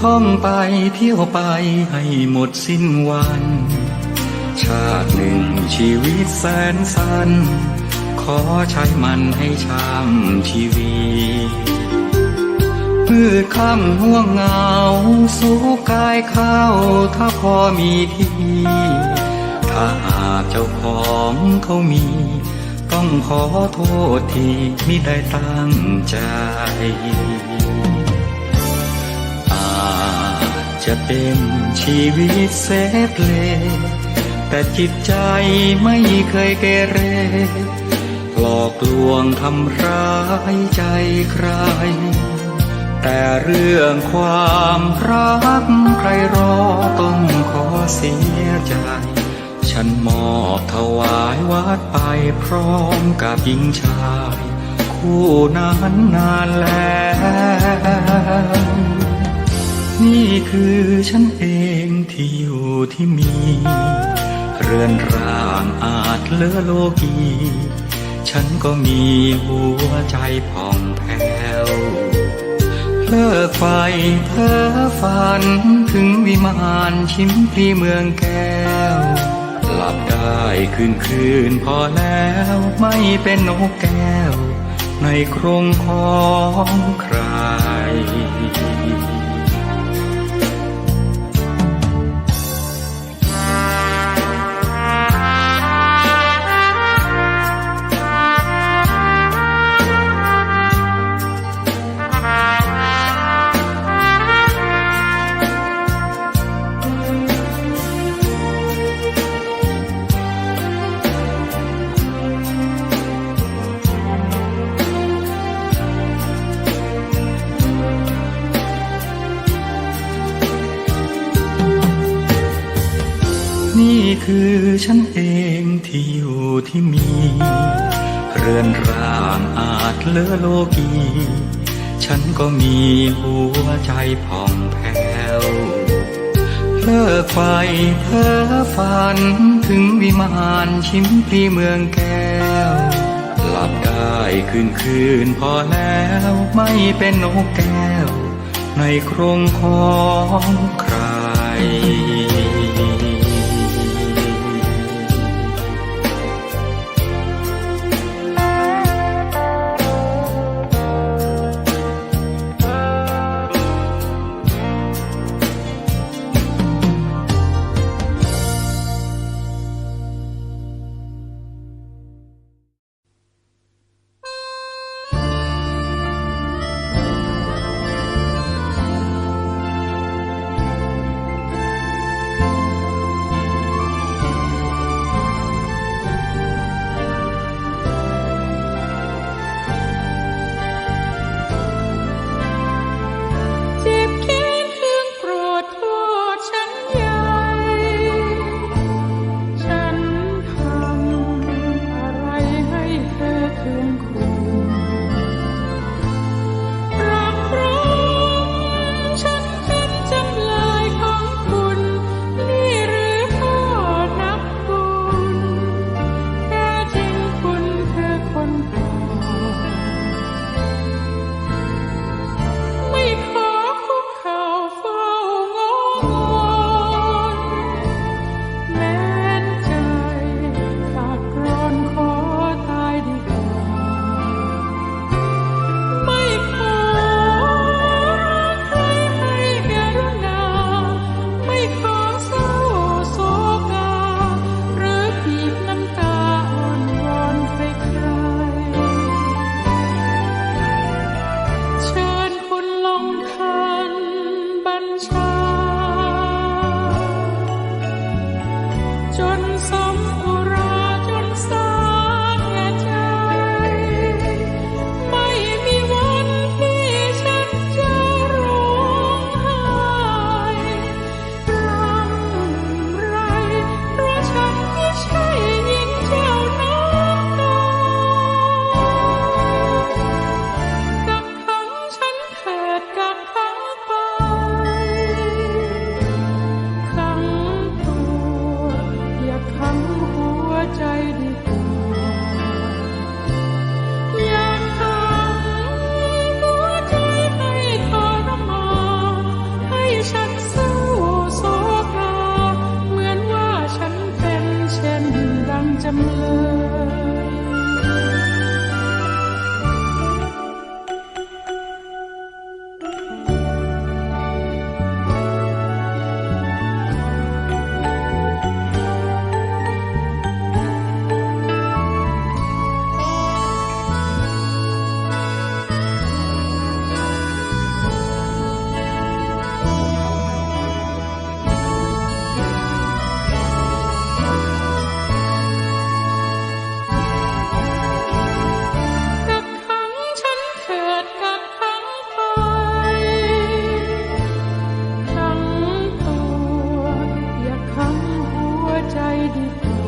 ท่องไปเที่ยวไปให้หมดสิ้นวัน ชาติหนึ่งชีวิตแสนสั้น ขอใช้มันให้ช่ำชีวีมืดค่ำห่วงเงา สู้กายข้าวถ้าพอมีที่ ถ้าหากเจ้าของเขามี ต้องขอโทษที่มิได้ตั้งใจ จะเป็นชีวิตเซฟเล แต่จิตใจไม่เคยเกเร หลอกลวงทำร้ายใจใคร แต่เรื่องความรักใครรอต้องขอเสียใจ ฉันมอบถวายวัดไปพร้อมกับหญิงชาย คู่นั้นนานแล้ว คือฉันเองที่อยู่ที่มี เรือนร่างอาจเลือโลกี ฉันก็มีหัวใจผ่องแผ้วเลิกไฟเพ้อฝันถึงวิมานชิมพลีเมืองแก้ว หลับได้คืนคืนพอแล้วไม่เป็นนกแก้ว ในกรงของใคร คือฉันเองที่อยู่ที่มี เรือนร่างอาจเลอโลกี ฉันก็มีหัวใจผ่องแผ้วเลิกไฟเพ้อฝันถึงวิมานชิมพลีเมืองแก้ว หลับได้คืนคืนพอแล้วไม่เป็นนกแก้ว ในกรงของใคร 爱的歌。